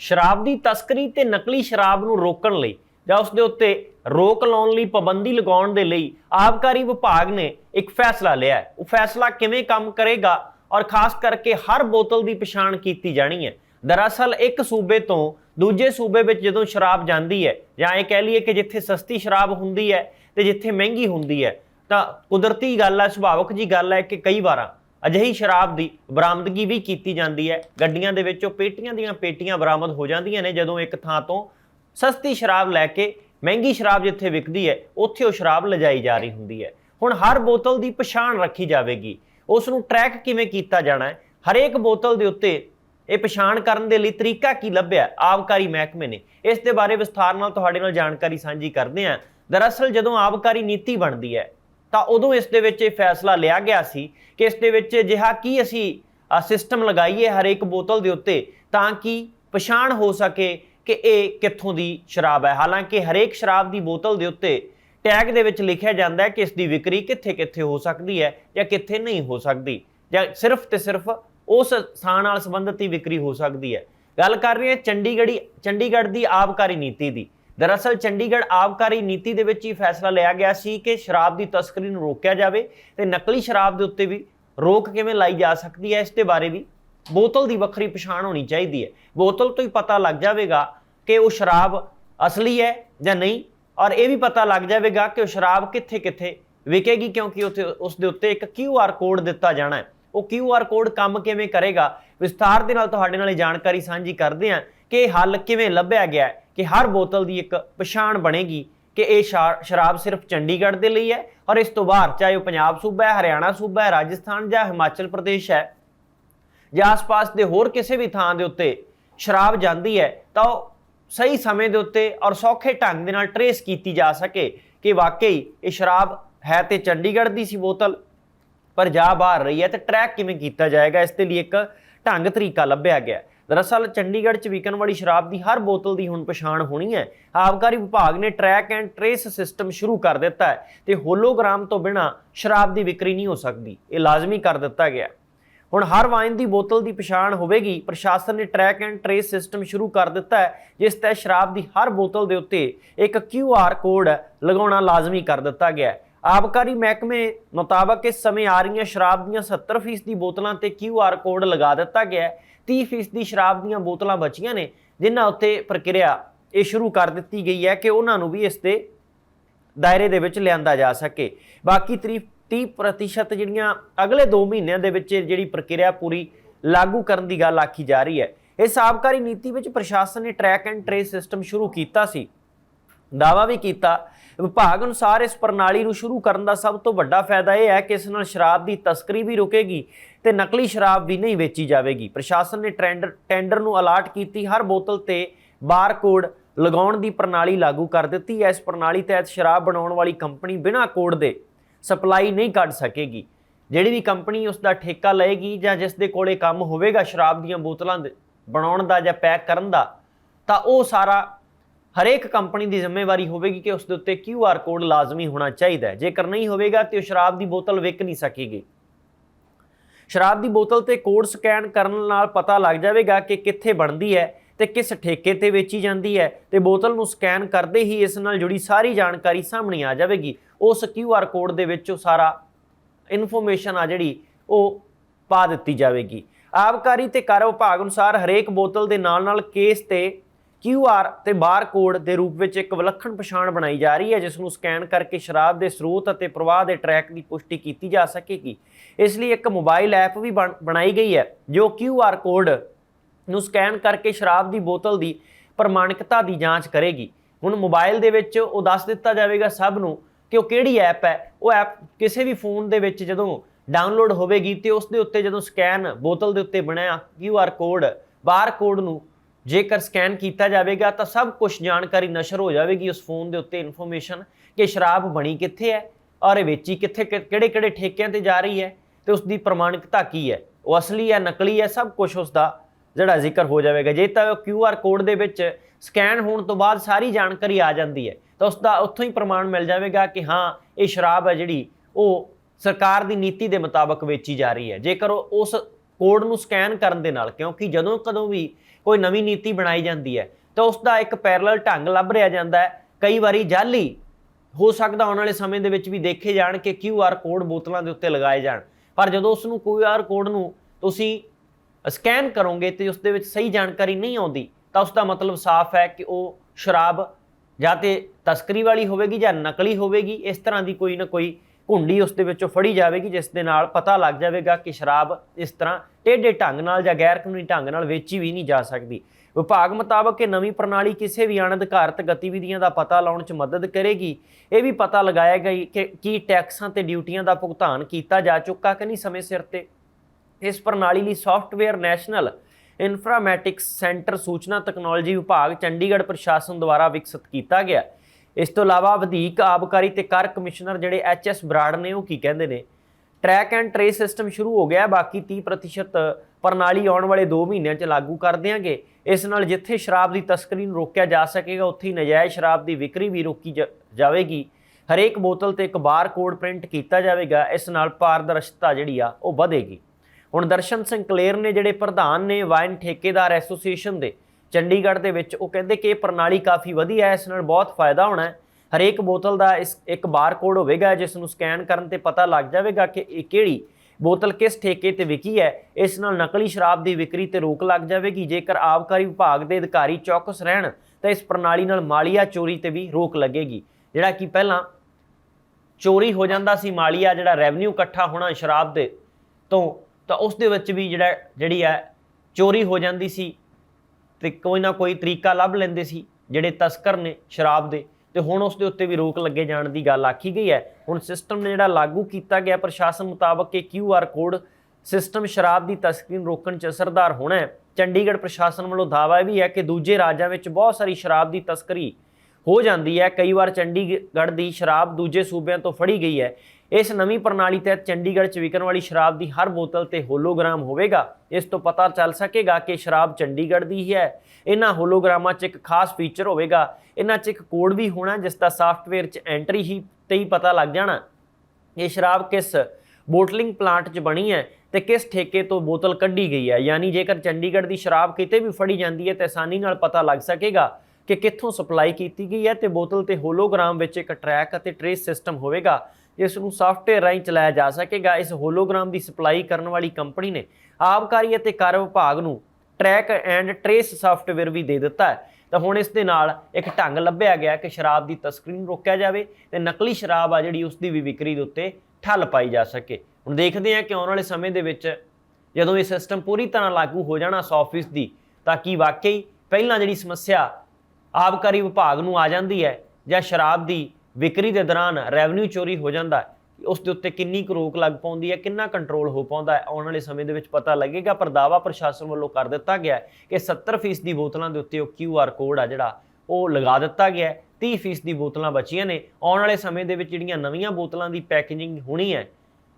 ਸ਼ਰਾਬ ਦੀ ਤਸਕਰੀ ਤੇ ਨਕਲੀ ਸ਼ਰਾਬ ਨੂੰ ਰੋਕਣ ਲਈ ਜਾਂ ਉਸ ਦੇ ਉੱਤੇ ਰੋਕ ਲਾਉਣ ਲਈ ਪਾਬੰਦੀ ਲਗਾਉਣ ਦੇ ਲਈ ਆਬਕਾਰੀ ਵਿਭਾਗ ਨੇ ਇੱਕ ਫੈਸਲਾ ਲਿਆ ਹੈ। ਉਹ ਫੈਸਲਾ ਕਿਵੇਂ ਕੰਮ ਕਰੇਗਾ ਔਰ ਖਾਸ ਕਰਕੇ ਹਰ ਬੋਤਲ ਦੀ ਪਛਾਣ ਕੀਤੀ ਜਾਣੀ ਹੈ। ਦਰਅਸਲ ਇੱਕ ਸੂਬੇ ਤੋਂ ਦੂਜੇ ਸੂਬੇ ਵਿੱਚ ਜਦੋਂ ਸ਼ਰਾਬ ਜਾਂਦੀ ਹੈ ਜਾਂ ਇਹ ਕਹਿ ਲਈਏ ਕਿ ਜਿੱਥੇ ਸਸਤੀ ਸ਼ਰਾਬ ਹੁੰਦੀ ਹੈ ਤੇ ਜਿੱਥੇ ਮਹਿੰਗੀ ਹੁੰਦੀ ਹੈ, ਤਾਂ ਕੁਦਰਤੀ ਗੱਲ ਹੈ, ਸੁਭਾਵਕ ਜੀ ਗੱਲ ਹੈ ਕਿ ਕਈ ਵਾਰਾਂ ਅਜਿਹੀ ਸ਼ਰਾਬ ਦੀ ਬਰਾਮਦਗੀ ਵੀ ਕੀਤੀ ਜਾਂਦੀ ਹੈ। ਗੱਡੀਆਂ ਦੇ ਵਿੱਚੋਂ ਪੇਟੀਆਂ ਦੀਆਂ ਪੇਟੀਆਂ ਬਰਾਮਦ ਹੋ ਜਾਂਦੀਆਂ ਨੇ, ਜਦੋਂ ਇੱਕ ਥਾਂ ਤੋਂ ਸਸਤੀ ਸ਼ਰਾਬ ਲੈ ਕੇ ਮਹਿੰਗੀ ਸ਼ਰਾਬ ਜਿੱਥੇ ਵਿਕਦੀ ਹੈ, ਉੱਥੇ ਉਹ ਸ਼ਰਾਬ ਲਿਜਾਈ ਜਾ ਰਹੀ ਹੁੰਦੀ ਹੈ। ਹੁਣ ਹਰ ਬੋਤਲ ਦੀ ਪਛਾਣ ਰੱਖੀ ਜਾਵੇਗੀ। ਉਸ ਨੂੰ ਟਰੈਕ ਕਿਵੇਂ ਕੀਤਾ ਜਾਣਾ ਹੈ? ਹਰੇਕ ਬੋਤਲ ਦੇ ਉੱਤੇ ਇਹ ਪਛਾਣ ਕਰਨ ਦੇ ਲਈ ਤਰੀਕਾ ਕੀ ਲੱਭਿਆ? ਆਬਕਾਰੀ ਮਹਿਕਮੇ ਨੇ। ਇਸ ਦੇ ਬਾਰੇ ਵਿਸਥਾਰ ਨਾਲ ਤੁਹਾਡੇ ਨਾਲ ਜਾਣਕਾਰੀ ਸਾਂਝੀ ਕਰਦੇ ਹਾਂ। ਦਰਅਸਲ ਜਦੋਂ ਆਬਕਾਰੀ ਨੀਤੀ ਬਣਦੀ ਹੈ ਤਾਂ ਉਦੋਂ ਇਸ ਦੇ ਵਿੱਚ ਇਹ ਫੈਸਲਾ ਲਿਆ ਗਿਆ ਸੀ ਕਿ ਇਸ ਦੇ ਵਿੱਚ ਜਿਹਾ ਕੀ ਅਸੀਂ ਸਿਸਟਮ ਲਗਾਈਏ ਹਰੇਕ ਬੋਤਲ ਦੇ ਉੱਤੇ ਤਾਂ ਕਿ ਪਛਾਣ ਹੋ ਸਕੇ ਕਿ ਇਹ ਕਿੱਥੋਂ ਦੀ ਸ਼ਰਾਬ ਹੈ। ਹਾਲਾਂਕਿ ਹਰੇਕ ਸ਼ਰਾਬ ਦੀ ਬੋਤਲ ਦੇ ਉੱਤੇ ਟੈਗ ਦੇ ਵਿੱਚ ਲਿਖਿਆ ਜਾਂਦਾ ਹੈ ਕਿ ਇਸ ਦੀ ਵਿਕਰੀ ਕਿੱਥੇ-ਕਿੱਥੇ ਹੋ ਸਕਦੀ ਹੈ ਜਾਂ ਕਿੱਥੇ ਨਹੀਂ ਹੋ ਸਕਦੀ ਜਾਂ ਸਿਰਫ ਤੇ ਸਿਰਫ ਉਸ ਸਥਾਨ ਨਾਲ ਸੰਬੰਧਿਤ ਹੀ ਵਿਕਰੀ ਹੋ ਸਕਦੀ ਹੈ। ਗੱਲ ਕਰ ਰਹੇ ਹਾਂ ਚੰਡੀਗੜ੍ਹੀ ਚੰਡੀਗੜ੍ਹ ਦੀ ਆਬਕਾਰੀ ਨੀਤੀ ਦੀ। ਦਰਅਸਲ ਚੰਡੀਗੜ੍ਹ ਆਬਕਾਰੀ ਨੀਤੀ ਦੇ ਵਿੱਚ ਹੀ ਫੈਸਲਾ ਲਿਆ ਗਿਆ ਸੀ ਕਿ ਸ਼ਰਾਬ ਦੀ ਤਸਕਰੀ ਨੂੰ ਰੋਕਿਆ ਜਾਵੇ ਤੇ ਨਕਲੀ ਸ਼ਰਾਬ ਦੇ ਉੱਤੇ ਵੀ ਰੋਕ ਕਿਵੇਂ ਲਾਈ ਜਾ ਸਕਦੀ ਹੈ, ਇਸ ਦੇ ਬਾਰੇ ਵੀ ਬੋਤਲ ਦੀ ਵੱਖਰੀ ਪਛਾਣ ਹੋਣੀ ਚਾਹੀਦੀ ਹੈ। ਬੋਤਲ ਤੋਂ ਹੀ ਪਤਾ ਲੱਗ ਜਾਵੇਗਾ ਕਿ ਉਹ ਸ਼ਰਾਬ ਅਸਲੀ ਹੈ ਜਾਂ ਨਹੀਂ ਔਰ ਇਹ ਵੀ ਪਤਾ ਲੱਗ ਜਾਵੇਗਾ ਕਿ ਉਹ ਸ਼ਰਾਬ ਕਿੱਥੇ-ਕਿੱਥੇ ਵਿਕੇਗੀ ਕਿਉਂਕਿ ਉੱਥੇ ਉਸ ਦੇ ਉੱਤੇ ਇੱਕ QR ਕੋਡ ਦਿੱਤਾ ਜਾਣਾ ਹੈ। ਉਹ QR ਕੋਡ ਕੰਮ ਕਿਵੇਂ ਕਰੇਗਾ, ਵਿਸਥਾਰ ਦੇ ਨਾਲ ਤੁਹਾਡੇ ਨਾਲ ਇਹ ਜਾਣਕਾਰੀ ਸਾਂਝੀ ਕਰਦੇ ਹਾਂ ਕਿ ਹੱਲ ਕਿਵੇਂ ਲੱਭਿਆ ਗਿਆ ਕਿ ਹਰ ਬੋਤਲ ਦੀ ਇੱਕ ਪਛਾਣ ਬਣੇਗੀ ਕਿ ਇਹ ਸ਼ਾ- ਸ਼ਰਾਬ ਸਿਰਫ ਚੰਡੀਗੜ੍ਹ ਦੇ ਲਈ ਹੈ ਔਰ ਇਸ ਤੋਂ ਬਾਹਰ ਚਾਹੇ ਉਹ ਪੰਜਾਬ ਸੂਬਾ ਹੈ, ਹਰਿਆਣਾ ਸੂਬਾ ਹੈ, ਰਾਜਸਥਾਨ ਜਾਂ ਹਿਮਾਚਲ ਪ੍ਰਦੇਸ਼ ਹੈ ਜਾਂ ਆਸ-ਪਾਸ ਦੇ ਹੋਰ ਕਿਸੇ ਵੀ ਥਾਂ ਦੇ ਉੱਤੇ ਸ਼ਰਾਬ ਜਾਂਦੀ ਹੈ, ਤਾਂ ਉਹ ਸਹੀ ਸਮੇਂ ਦੇ ਉੱਤੇ ਔਰ ਸੌਖੇ ਢੰਗ ਦੇ ਨਾਲ ਟਰੇਸ ਕੀਤੀ ਜਾ ਸਕੇ ਕਿ ਵਾਕਈ ਇਹ ਸ਼ਰਾਬ ਹੈ ਤੇ ਚੰਡੀਗੜ੍ਹ ਦੀ ਸੀ ਬੋਤਲ, ਪਰ ਜਾ ਬਾਹਰ ਰਹੀ ਹੈ, ਤੇ ਟਰੈਕ ਕਿਵੇਂ ਕੀਤਾ ਜਾਏਗਾ, ਇਸ ਦੇ ਲਈ ਇੱਕ ਢੰਗ ਤਰੀਕਾ ਲੱਭਿਆ ਗਿਆ। ਦਰਅਸਲ ਚੰਡੀਗੜ੍ਹ ਚ ਵਿਕਣ ਵਾਲੀ ਸ਼ਰਾਬ ਦੀ ਹਰ ਬੋਤਲ ਦੀ ਹੁਣ ਪਛਾਣ ਹੋਣੀ ਹੈ। ਆਬਕਾਰੀ ਵਿਭਾਗ ਨੇ ਟਰੈਕ ਐਂਡ ਟਰੇਸ ਸਿਸਟਮ ਸ਼ੁਰੂ ਕਰ ਦਿੱਤਾ ਹੈ ਤੇ ਹੋਲੋਗ੍ਰਾਮ ਤੋਂ ਬਿਨਾ ਸ਼ਰਾਬ ਦੀ ਵਿਕਰੀ ਨਹੀਂ ਹੋ ਸਕਦੀ। ਇਹ ਲਾਜ਼ਮੀ ਕਰ ਦਿੱਤਾ ਗਿਆ ਹੁਣ ਹਰ ਵਾਈਨ ਦੀ ਬੋਤਲ ਦੀ ਪਛਾਣ ਹੋਵੇਗੀ। ਪ੍ਰਸ਼ਾਸਨ ਨੇ ਟਰੈਕ ਐਂਡ ਟਰੇਸ ਸਿਸਟਮ ਸ਼ੁਰੂ ਕਰ ਦਿੱਤਾ ਹੈ, ਜਿਸ ਤਹਿਤ ਸ਼ਰਾਬ ਦੀ ਹਰ ਬੋਤਲ ਦੇ ਉੱਤੇ ਇੱਕ QR ਕੋਡ ਲਗਾਉਣਾ ਲਾਜ਼ਮੀ ਕਰ ਦਿੱਤਾ ਗਿਆ ਹੈ। ਆਬਕਾਰੀ ਮਹਿਕਮੇ ਮੁਤਾਬਕ ਇਸ ਸਮੇਂ ਆ ਰਹੀਆਂ ਸ਼ਰਾਬ ਦੀਆਂ 70% ਦੀ ਬੋਤਲਾਂ ਤੇ QR ਕੋਡ ਲਗਾ ਦਿੱਤਾ ਗਿਆ ਹੈ। 30% ਸ਼ਰਾਬ ਦੀਆਂ ਬੋਤਲਾਂ ਬਚੀਆਂ ਨੇ, ਜਿਨ੍ਹਾਂ ਉੱਤੇ ਪ੍ਰਕਿਰਿਆ ਇਹ ਸ਼ੁਰੂ ਕਰ ਦਿੱਤੀ ਗਈ ਹੈ ਕਿ ਉਹਨਾਂ ਨੂੰ ਵੀ ਇਸ ਦੇ ਦਾਇਰੇ ਦੇ ਵਿੱਚ ਲਿਆਂਦਾ ਜਾ ਸਕੇ। ਬਾਕੀ 30 30% ਜਿਹੜੀਆਂ ਅਗਲੇ 2 ਮਹੀਨਿਆਂ ਦੇ ਵਿੱਚ ਇਹ ਜਿਹੜੀ ਪ੍ਰਕਿਰਿਆ ਪੂਰੀ ਲਾਗੂ ਕਰਨ ਦੀ ਗੱਲ ਆਖੀ ਜਾ ਰਹੀ ਹੈ। ਇਸ ਆਬਕਾਰੀ ਨੀਤੀ ਵਿੱਚ ਪ੍ਰਸ਼ਾਸਨ ਨੇ ਟਰੈਕ ਐਂਡ ਟਰੇਸ ਸਿਸਟਮ ਸ਼ੁਰੂ ਕੀਤਾ ਸੀ। ਦਾਵਾ ਵੀ ਕੀਤਾ। ਵਿਭਾਗ ਅਨੁਸਾਰ ਇਸ ਪ੍ਰਣਾਲੀ ਨੂੰ ਸ਼ੁਰੂ ਕਰਨ ਦਾ ਸਭ ਤੋਂ ਵੱਡਾ ਫਾਇਦਾ ਇਹ ਹੈ ਕਿ ਇਸ ਨਾਲ ਸ਼ਰਾਬ ਦੀ ਤਸਕਰੀ ਵੀ ਰੁਕੇਗੀ ਤੇ ਨਕਲੀ ਸ਼ਰਾਬ ਵੀ ਨਹੀਂ ਵੇਚੀ ਜਾਵੇਗੀ। ਪ੍ਰਸ਼ਾਸਨ ਨੇ ਟੈਂਡਰ ਟੈਂਡਰ ਨੂੰ ਅਲਾਟ ਕੀਤੀ। ਹਰ ਬੋਤਲ ਤੇ ਬਾਰਕੋਡ ਲਗਾਉਣ ਦੀ ਪ੍ਰਣਾਲੀ ਲਾਗੂ ਕਰ ਦਿੱਤੀ ਹੈ। ਇਸ ਪ੍ਰਣਾਲੀ ਤਹਿਤ ਸ਼ਰਾਬ ਬਣਾਉਣ ਵਾਲੀ ਕੰਪਨੀ ਬਿਨਾਂ ਕੋਡ ਦੇ ਸਪਲਾਈ ਨਹੀਂ ਕੱਢ ਸਕੇਗੀ। ਜਿਹੜੀ ਵੀ ਕੰਪਨੀ ਉਸ ਦਾ ਠੇਕਾ ਲਏਗੀ ਜਾਂ ਜਿਸ ਦੇ ਕੋਲੇ ਕੰਮ ਹੋਵੇਗਾ ਸ਼ਰਾਬ ਦੀਆਂ ਬੋਤਲਾਂ ਬਣਾਉਣ ਦਾ ਜਾਂ ਪੈਕ ਕਰਨ ਦਾ, ਤਾਂ ਉਹ ਸਾਰਾ ਹਰੇਕ ਕੰਪਨੀ ਦੀ ਜ਼ਿੰਮੇਵਾਰੀ ਹੋਵੇਗੀ ਕਿ ਉਸ ਦੇ ਉੱਤੇ QR ਕੋਡ ਲਾਜ਼ਮੀ ਹੋਣਾ ਚਾਹੀਦਾ ਹੈ। ਜੇਕਰ ਨਹੀਂ ਹੋਵੇਗਾ ਤੇ ਉਹ ਸ਼ਰਾਬ ਦੀ ਬੋਤਲ ਵਿਕ ਨਹੀਂ ਸਕੇਗੀ। ਸ਼ਰਾਬ ਦੀ ਬੋਤਲ ਤੇ ਕੋਡ ਸਕੈਨ ਕਰਨ ਨਾਲ ਪਤਾ ਲੱਗ ਜਾਵੇਗਾ ਕਿ ਕਿੱਥੇ ਬਣਦੀ ਹੈ ਤੇ ਕਿਸ ਠੇਕੇ ਤੇ ਵੇਚੀ ਜਾਂਦੀ ਹੈ ਤੇ ਬੋਤਲ ਨੂੰ ਸਕੈਨ ਕਰਦੇ ਹੀ ਇਸ ਨਾਲ ਜੁੜੀ ਸਾਰੀ ਜਾਣਕਾਰੀ ਸਾਹਮਣੇ ਆ ਜਾਵੇਗੀ। ਉਸ QR ਕੋਡ ਦੇ ਵਿੱਚ ਉਹ ਸਾਰਾ ਇਨਫੋਰਮੇਸ਼ਨ ਆ ਜਿਹੜੀ ਉਹ ਪਾ ਦਿੱਤੀ ਜਾਵੇਗੀ। ਆਬਕਾਰੀ ਤੇ ਕਰ ਵਿਭਾਗ ਅਨੁਸਾਰ ਹਰੇਕ ਬੋਤਲ ਦੇ ਨਾਲ ਨਾਲ ਕੇਸ ਤੇ QR ਤੇ ਬਾਰਕੋਡ ਦੇ ਰੂਪ ਵਿੱਚ ਇੱਕ ਵਿਲੱਖਣ ਪਛਾਣ ਬਣਾਈ ਜਾ ਰਹੀ ਹੈ, ਜਿਸ ਨੂੰ ਸਕੈਨ ਕਰਕੇ ਸ਼ਰਾਬ ਦੇ ਸਰੋਤ ਅਤੇ ਪ੍ਰਵਾਹ ਦੇ ਟਰੈਕ ਦੀ ਪੁਸ਼ਟੀ ਕੀਤੀ ਜਾ ਸਕੇਗੀ। ਇਸ ਲਈ ਇੱਕ ਮੋਬਾਈਲ ਐਪ ਵੀ ਬਣ- ਬਣਾਈ ਗਈ ਹੈ, ਜੋ QR ਕੋਡ ਨੂੰ ਸਕੈਨ ਕਰਕੇ ਸ਼ਰਾਬ ਦੀ ਬੋਤਲ ਦੀ ਪ੍ਰਮਾਣਿਕਤਾ ਦੀ ਜਾਂਚ ਕਰੇਗੀ। ਹੁਣ ਮੋਬਾਈਲ ਦੇ ਵਿੱਚ ਉਹ ਦੱਸ ਦਿੱਤਾ ਜਾਵੇਗਾ ਸਭ ਨੂੰ ਕਿ ਉਹ ਕਿਹੜੀ ਐਪ ਹੈ। ਉਹ ਐਪ ਕਿਸੇ ਵੀ ਫੋਨ ਦੇ ਵਿੱਚ ਜਦੋਂ ਡਾਊਨਲੋਡ ਹੋਵੇਗੀ ਤੇ ਉਸ ਦੇ ਉੱਤੇ ਜਦੋਂ ਸਕੈਨ ਬੋਤਲ ਦੇ ਉੱਤੇ ਬਣਿਆ QR ਕੋਡ ਬਾਰ ਕੋਡ ਨੂੰ ਜੇਕਰ ਸਕੈਨ ਕੀਤਾ ਜਾਵੇਗਾ ਤਾਂ ਸਭ ਕੁਝ ਜਾਣਕਾਰੀ ਨਸ਼ਰ ਹੋ ਜਾਵੇਗੀ ਉਸ ਫੋਨ ਦੇ ਉੱਤੇ ਇਨਫੋਰਮੇਸ਼ਨ ਕਿ ਸ਼ਰਾਬ ਬਣੀ ਕਿੱਥੇ ਹੈ ਔਰ ਇਹ ਵੇਚੀ ਕਿੱਥੇ ਕਿਹੜੇ ਕਿਹੜੇ ਠੇਕਿਆਂ ਤੇ ਜਾ ਰਹੀ ਹੈ ਤੇ ਉਸ ਦੀ ਪ੍ਰਮਾਣਿਕਤਾ ਕੀ ਹੈ, ਉਹ ਅਸਲੀ ਹੈ, ਨਕਲੀ ਹੈ, ਸਭ ਕੁਝ ਉਸ ਦਾ ਜਿਹੜਾ ਜ਼ਿਕਰ ਹੋ ਜਾਵੇਗਾ। ਜੇ ਤਾਂ ਕਿਊ ਆਰ ਕੋਡ ਦੇ ਵਿੱਚ ਸਕੈਨ ਹੋਣ ਤੋਂ ਬਾਅਦ ਸਾਰੀ ਜਾਣਕਾਰੀ ਆ ਜਾਂਦੀ ਹੈ, ਤਾਂ ਉਸ ਦਾ ਉੱਥੋਂ ਹੀ ਪ੍ਰਮਾਣ ਮਿਲ ਜਾਵੇਗਾ ਕਿ ਹਾਂ, ਇਹ ਸ਼ਰਾਬ ਹੈ ਜਿਹੜੀ ਉਹ ਸਰਕਾਰ ਦੀ ਨੀਤੀ ਦੇ ਮੁਤਾਬਕ ਵੇਚੀ ਜਾ ਰਹੀ ਹੈ। ਜੇਕਰ ਉਹ ਉਸ ਕੋਡ ਨੂੰ ਸਕੈਨ ਕਰਨ ਦੇ ਨਾਲ, ਕਿਉਂਕਿ ਜਦੋਂ ਕਦੋਂ ਵੀ ਕੋਈ ਨਵੀਂ ਨੀਤੀ ਬਣਾਈ ਜਾਂਦੀ ਹੈ, ਤਾਂ ਉਸ ਦਾ ਇੱਕ ਪੈਰਲਲ ਢੰਗ ਲੱਭ ਰਿਹਾ ਜਾਂਦਾ ਹੈ। ਕਈ ਵਾਰੀ ਜਾਲੀ ਹੋ ਸਕਦਾ ਆਉਣ ਵਾਲੇ ਸਮੇਂ ਦੇ ਵਿੱਚ ਵੀ ਦੇਖੇ ਜਾਣ ਕਿ ਕਿਊ ਆਰ ਕੋਡ ਬੋਤਲਾਂ ਦੇ ਉੱਤੇ ਲਗਾਏ ਜਾਣ। ਪਰ ਜਦੋਂ ਉਸ ਨੂੰ ਆਰ ਕੋਡ ਨੂੰ ਤੁਸੀਂ ਸਕੈਨ ਕਰੋਗੇ ਤੇ ਉਸ ਦੇ ਵਿੱਚ ਸਹੀ ਜਾਣਕਾਰੀ ਨਹੀਂ ਆਉਂਦੀ, ਤਾਂ ਉਸ ਦਾ ਮਤਲਬ ਸਾਫ਼ ਹੈ ਕਿ ਉਹ ਸ਼ਰਾਬ ਜਾਂ ਤੇ ਤਸਕਰੀ ਵਾਲੀ ਹੋਵੇਗੀ ਜਾਂ ਨਕਲੀ ਹੋਵੇਗੀ। ਇਸ ਤਰ੍ਹਾਂ ਦੀ ਕੋਈ ਨਾ ਕੋਈ ਘੁੰਡੀ ਉਸ ਦੇ ਵਿੱਚੋਂ ਫੜੀ ਜਾਵੇਗੀ, ਜਿਸ ਦੇ ਨਾਲ ਪਤਾ ਲੱਗ ਜਾਵੇਗਾ ਕਿ ਸ਼ਰਾਬ ਇਸ ਤਰ੍ਹਾਂ ਟੇਢੇ ਢੰਗ ਨਾਲ ਜਾਂ ਗੈਰ ਕਾਨੂੰਨੀ ਢੰਗ ਨਾਲ ਵੇਚੀ ਵੀ ਨਹੀਂ ਜਾ ਸਕਦੀ। ਵਿਭਾਗ ਮੁਤਾਬਕ ਇਹ ਨਵੀਂ ਪ੍ਰਣਾਲੀ ਕਿਸੇ ਵੀ ਅਣਅਧਿਕਾਰਤ ਗਤੀਵਿਧੀਆਂ ਦਾ ਪਤਾ ਲਾਉਣ 'ਚ ਮਦਦ ਕਰੇਗੀ। ਇਹ ਵੀ ਪਤਾ ਲਗਾਇਆ ਗਈ ਕਿ ਕੀ ਟੈਕਸਾਂ ਤੇ ਡਿਊਟੀਆਂ ਦਾ ਭੁਗਤਾਨ ਕੀਤਾ ਜਾ ਚੁੱਕਾ ਕਿ ਨਹੀਂ ਸਮੇਂ ਸਿਰ ਤੇ। ਇਸ ਪ੍ਰਣਾਲੀ ਲਈ ਸੌਫਟਵੇਅਰ ਨੈਸ਼ਨਲ ਇਨਫਰਾਮੈਟਿਕਸ ਸੈਂਟਰ ਸੂਚਨਾ ਤਕਨਾਲੋਜੀ ਵਿਭਾਗ ਚੰਡੀਗੜ੍ਹ ਪ੍ਰਸ਼ਾਸਨ ਦੁਆਰਾ ਵਿਕਸਿਤ ਕੀਤਾ ਗਿਆ। ਇਸ ਤੋਂ ਇਲਾਵਾ ਵਧੀਕ ਆਬਕਾਰੀ ਤੇ ਕਰ ਕਮਿਸ਼ਨਰ ਜਿਹੜੇ ਐਚ ਐਸ ਬਰਾੜ ਨੇ, ਉਹ ਕੀ ਕਹਿੰਦੇ ਨੇ? ਟਰੈਕ ਐਂਡ ਟ੍ਰੇਸ ਸਿਸਟਮ ਸ਼ੁਰੂ ਹੋ ਗਿਆ, ਬਾਕੀ 30% ਪ੍ਰਣਾਲੀ ਆਉਣ ਵਾਲੇ 2 ਮਹੀਨਿਆਂ 'ਚ ਲਾਗੂ ਕਰ ਦਿਆਂਗੇ। ਇਸ ਨਾਲ ਜਿੱਥੇ ਸ਼ਰਾਬ ਦੀ ਤਸਕਰੀ ਨੂੰ ਰੋਕਿਆ ਜਾ ਸਕੇਗਾ, ਉੱਥੇ ਹੀ ਨਜਾਇਜ਼ ਸ਼ਰਾਬ ਦੀ ਵਿਕਰੀ ਵੀ ਰੋਕੀ ਜਾ- ਜਾਵੇਗੀ। ਹਰੇਕ ਬੋਤਲ ਤੇ ਇੱਕ ਬਾਰ ਕੋਡ ਪ੍ਰਿੰਟ ਕੀਤਾ ਜਾਵੇਗਾ, ਇਸ ਨਾਲ ਪਾਰਦਰਸ਼ਤਾ ਜਿਹੜੀ ਆ, ਉਹ ਵਧੇਗੀ। ਹੁਣ ਦਰਸ਼ਨ ਸਿੰਘ ਕਲੇਰ ਨੇ ਜਿਹੜੇ ਪ੍ਰਧਾਨ ਨੇ ਵਾਈਨ ਠੇਕੇਦਾਰ ਐਸੋਸੀਏਸ਼ਨ ਦੇ ਚੰਡੀਗੜ੍ਹ ਦੇ ਵਿੱਚ, ਉਹ ਕਹਿੰਦੇ ਕਿ ਇਹ ਪ੍ਰਣਾਲੀ ਕਾਫੀ ਵਧੀਆ ਹੈ, ਇਸ ਨਾਲ ਬਹੁਤ ਫਾਇਦਾ ਹੋਣਾ ਹੈ। ਹਰੇਕ ਬੋਤਲ ਦਾ ਇਸ, ਇੱਕ ਬਾਰਕੋਡ ਹੋਵੇਗਾ, ਜਿਸ ਨੂੰ ਸਕੈਨ ਕਰਨ ਤੇ ਪਤਾ ਲੱਗ ਜਾਵੇਗਾ ਕਿ ਇਹ ਕਿਹੜੀ ਬੋਤਲ ਕਿਸ ਠੇਕੇ ਤੇ ਵਿਕੀ ਹੈ। ਇਸ ਨਾਲ ਨਕਲੀ ਸ਼ਰਾਬ ਦੀ ਵਿਕਰੀ ਤੇ ਰੋਕ ਲੱਗ ਜਾਵੇਗੀ। ਜੇਕਰ ਆਬਕਾਰੀ ਵਿਭਾਗ ਦੇ ਅਧਿਕਾਰੀ ਚੌਕਸ ਰਹਿਣ, ਤਾਂ ਇਸ ਪ੍ਰਣਾਲੀ ਨਾਲ ਮਾਲੀਆ ਚੋਰੀ ਤੇ ਵੀ ਰੋਕ ਲੱਗੇਗੀ। ਜਿਹੜਾ ਕਿ ਪਹਿਲਾਂ ਚੋਰੀ ਹੋ ਜਾਂਦਾ ਸੀ ਮਾਲੀਆ, ਜਿਹੜਾ ਰੈਵਨਿਊ ਇਕੱਠਾ ਹੋਣਾ ਸ਼ਰਾਬ ਦੇ ਤੋਂ, ਤਾਂ ਉਸ ਦੇ ਵਿੱਚ ਵੀ ਜਿਹੜਾ, ਜਿਹੜੀ ਹੈ, ਚੋਰੀ ਹੋ ਜਾਂਦੀ ਸੀ। ਤੇ ਕੋਈ ਨਾ ਕੋਈ ਤਰੀਕਾ ਲੱਭ ਲੈਂਦੇ ਸੀ, ਜਿਹੜੇ ਤਸਕਰ ਨੇ ਸ਼ਰਾਬ ਦੇ। ਤੇ ਹੁਣ ਉਸ ਦੇ ਉੱਤੇ ਵੀ ਰੋਕ ਲੱਗੇ ਜਾਣ ਦੀ ਗੱਲ ਆਖੀ ਗਈ ਹੈ। ਹੁਣ ਸਿਸਟਮ ਨੇ ਜਿਹੜਾ ਲਾਗੂ ਕੀਤਾ ਗਿਆ, ਪ੍ਰਸ਼ਾਸਨ ਮੁਤਾਬਕ ਕਿ ਆਰ ਕੋਡ ਸਿਸਟਮ ਸ਼ਰਾਬ ਦੀ ਤਸਕਰੀ ਨੂੰ ਰੋਕਣ 'ਚ ਅਸਰਦਾਰ ਹੋਣਾ ਹੈ। ਚੰਡੀਗੜ੍ਹ ਪ੍ਰਸ਼ਾਸਨ ਵੱਲੋਂ ਦਾਅਵਾ ਇਹ ਵੀ ਹੈ ਕਿ ਦੂਜੇ ਰਾਜਾਂ ਵਿੱਚ ਬਹੁਤ ਸਾਰੀ ਸ਼ਰਾਬ ਦੀ ਤਸਕਰੀ ਹੋ ਜਾਂਦੀ ਹੈ। ਕਈ ਵਾਰ ਚੰਡੀਗੜ੍ਹ ਦੀ ਸ਼ਰਾਬ ਦੂਜੇ ਸੂਬਿਆਂ ਤੋਂ ਫੜੀ ਗਈ ਹੈ। ਇਸ ਨਵੀਂ ਪ੍ਰਣਾਲੀ ਤਹਿਤ ਚੰਡੀਗੜ੍ਹ 'ਚ ਵਿਕਣ ਵਾਲੀ ਸ਼ਰਾਬ ਦੀ ਹਰ ਬੋਤਲ ਤੇ ਹੋਲੋਗ੍ਰਾਮ ਹੋਵੇਗਾ। ਇਸ ਤੋਂ ਪਤਾ ਚੱਲ ਸਕੇਗਾ ਕਿ ਸ਼ਰਾਬ ਚੰਡੀਗੜ੍ਹ ਦੀ ਹੀ ਹੈ। ਇਹਨਾਂ ਹੋਲੋਗ੍ਰਾਮਾਂ 'ਚ ਇੱਕ ਖਾਸ ਫੀਚਰ ਹੋਵੇਗਾ। ਇਹਨਾਂ 'ਚ ਇੱਕ ਕੋਡ ਵੀ ਹੋਣਾ, ਜਿਸ ਦਾ ਸਾਫਟਵੇਅਰ 'ਚ ਐਂਟਰੀ ਹੀ ਤੇ ਹੀ ਪਤਾ ਲੱਗ ਜਾਣਾ। ਇਹ ਸ਼ਰਾਬ ਕਿਸ ਬੋਟਲਿੰਗ ਪਲਾਂਟ 'ਚ ਬਣੀ ਹੈ ਤੇ ਕਿਸ ਠੇਕੇ ਤੋਂ ਬੋਤਲ ਕੱਢੀ ਗਈ ਹੈ? ਯਾਨੀ ਜੇਕਰ ਚੰਡੀਗੜ੍ਹ ਦੀ ਸ਼ਰਾਬ ਕਿਤੇ ਵੀ ਫੜੀ ਜਾਂਦੀ ਹੈ ਤਾਂ ਆਸਾਨੀ ਨਾਲ ਪਤਾ ਲੱਗ ਸਕੇਗਾ ਕਿ ਕਿੱਥੋਂ ਸਪਲਾਈ ਕੀਤੀ ਗਈ ਹੈ ਤੇ ਬੋਤਲ ਤੇ ਹੋਲੋਗ੍ਰਾਮ ਵਿੱਚ ਇੱਕ ਟਰੈਕ ਅਤੇ ਟਰੇਸ ਸਿਸਟਮ ਹੋਵੇਗਾ। ਇਸ ਨੂੰ ਸਾਫਟਵੇਅਰ ਰਾਹੀਂ ਚਲਾਇਆ ਜਾ ਸਕੇਗਾ, ਇਸ ਹੋਲੋਗ੍ਰਾਮ ਦੀ ਸਪਲਾਈ ਕਰਨ ਵਾਲੀ ਕੰਪਨੀ ਨੇ ਆਬਕਾਰੀ ਅਤੇ ਕਰ ਵਿਭਾਗ ਨੂੰ ਟਰੈਕ ਐਂਡ ਟਰੇਸ ਸਾਫਟਵੇਅਰ ਵੀ ਦੇ ਦਿੱਤਾ ਹੈ। ਤਾਂ ਹੁਣ ਇਸ ਦੇ ਨਾਲ ਇੱਕ ਢੰਗ ਲੱਭਿਆ ਗਿਆ ਕਿ ਸ਼ਰਾਬ ਦੀ ਤਸਕਰੀ ਨੂੰ ਰੋਕਿਆ ਜਾਵੇ ਤੇ ਨਕਲੀ ਸ਼ਰਾਬ ਆ ਜਿਹੜੀ ਉਸ ਦੀ ਵੀ ਵਿਕਰੀ ਦੇ ਉੱਤੇ ਠੱਲ ਪਾਈ ਜਾ ਸਕੇ। ਹੁਣ ਦੇਖਦੇ ਹਾਂ ਕਿ ਆਉਣ ਵਾਲੇ ਸਮੇਂ ਦੇ ਵਿੱਚ ਜਦੋਂ ਇਹ ਸਿਸਟਮ ਪੂਰੀ ਤਰ੍ਹਾਂ ਲਾਗੂ ਹੋ ਜਾਣਾ 100% ਦੀ, ਤਾਂ ਕੀ ਵਾਕਈ ਪਹਿਲਾਂ ਜਿਹੜੀ ਸਮੱਸਿਆ ਆਬਕਾਰੀ ਵਿਭਾਗ ਨੂੰ ਆ ਜਾਂਦੀ ਹੈ ਜਾਂ ਸ਼ਰਾਬ ਦੀ ਵਿਕਰੀ ਦੇ ਦੌਰਾਨ ਰੈਵਨਿਊ ਚੋਰੀ ਹੋ ਜਾਂਦਾ ਹੈ। ਉਸ ਦੇ ਉੱਤੇ ਕਿੰਨੀ ਕੁ ਰੋਕ ਲੱਗ ਪਾਉਂਦੀ ਹੈ, ਕਿੰਨਾ ਕੰਟਰੋਲ ਹੋ ਪਾਉਂਦਾ ਹੈ, ਆਉਣ ਵਾਲੇ ਸਮੇਂ ਦੇ ਵਿੱਚ ਪਤਾ ਲੱਗੇਗਾ। ਪਰ ਦਾਅਵਾ ਪ੍ਰਸ਼ਾਸਨ ਵੱਲੋਂ ਕਰ ਦਿੱਤਾ ਗਿਆ ਹੈ ਕਿ 70% ਦੀ ਬੋਤਲਾਂ ਦੇ ਉੱਤੇ ਉਹ QR ਕੋਡ ਆ ਜਿਹੜਾ, ਉਹ ਲਗਾ ਦਿੱਤਾ ਗਿਆ ਹੈ। 30% ਦੀ ਬੋਤਲਾਂ ਬਚੀਆਂ ਨੇ। ਆਉਣ ਵਾਲੇ ਸਮੇਂ ਦੇ ਵਿੱਚ ਜਿਹੜੀਆਂ ਨਵੀਆਂ ਬੋਤਲਾਂ ਦੀ ਪੈਕੇਜਿੰਗ ਹੋਣੀ ਹੈ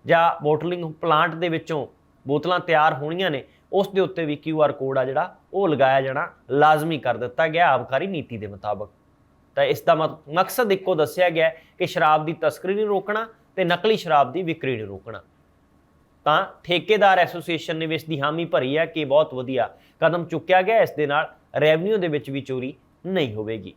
ਜਾਂ ਬੋਟਲਿੰਗ ਪਲਾਂਟ ਦੇ ਵਿੱਚੋਂ ਬੋਤਲਾਂ ਤਿਆਰ ਹੋਣੀਆਂ ਨੇ, ਉਸ ਦੇ ਉੱਤੇ ਵੀ QR ਕੋਡ ਆ ਜਿਹੜਾ, ਉਹ ਲਗਾਇਆ ਜਾਣਾ ਲਾਜ਼ਮੀ ਕਰ ਦਿੱਤਾ ਗਿਆ। ਆਬਕਾਰੀ ਨੀਤੀ ਦੇ ਮੁਤਾਬਕ। ਤਾਂ ਇਸ ਦਾ ਮਕ- ਮਕਸਦ ਇੱਕੋ ਦੱਸਿਆ ਗਿਆ ਕਿ ਸ਼ਰਾਬ ਦੀ ਤਸਕਰੀ ਨੂੰ ਰੋਕਣਾ ਤੇ ਨਕਲੀ ਸ਼ਰਾਬ ਦੀ ਵਿਕਰੀ ਨੂੰ ਰੋਕਣਾ। ਤਾਂ ਠੇਕੇਦਾਰ ਐਸੋਸੀਏਸ਼ਨ ਨੇ ਵੀ ਇਸ ਦੀ ਹਾਮੀ ਭਰੀ ਹੈ ਕਿ ਬਹੁਤ ਵਧੀਆ ਕਦਮ ਚੁੱਕਿਆ ਗਿਆ, ਇਸ ਦੇ ਨਾਲ ਰੈਵਨਿਊ ਦੇ ਵਿੱਚ ਵੀ ਚੋਰੀ ਨਹੀਂ ਹੋਵੇਗੀ।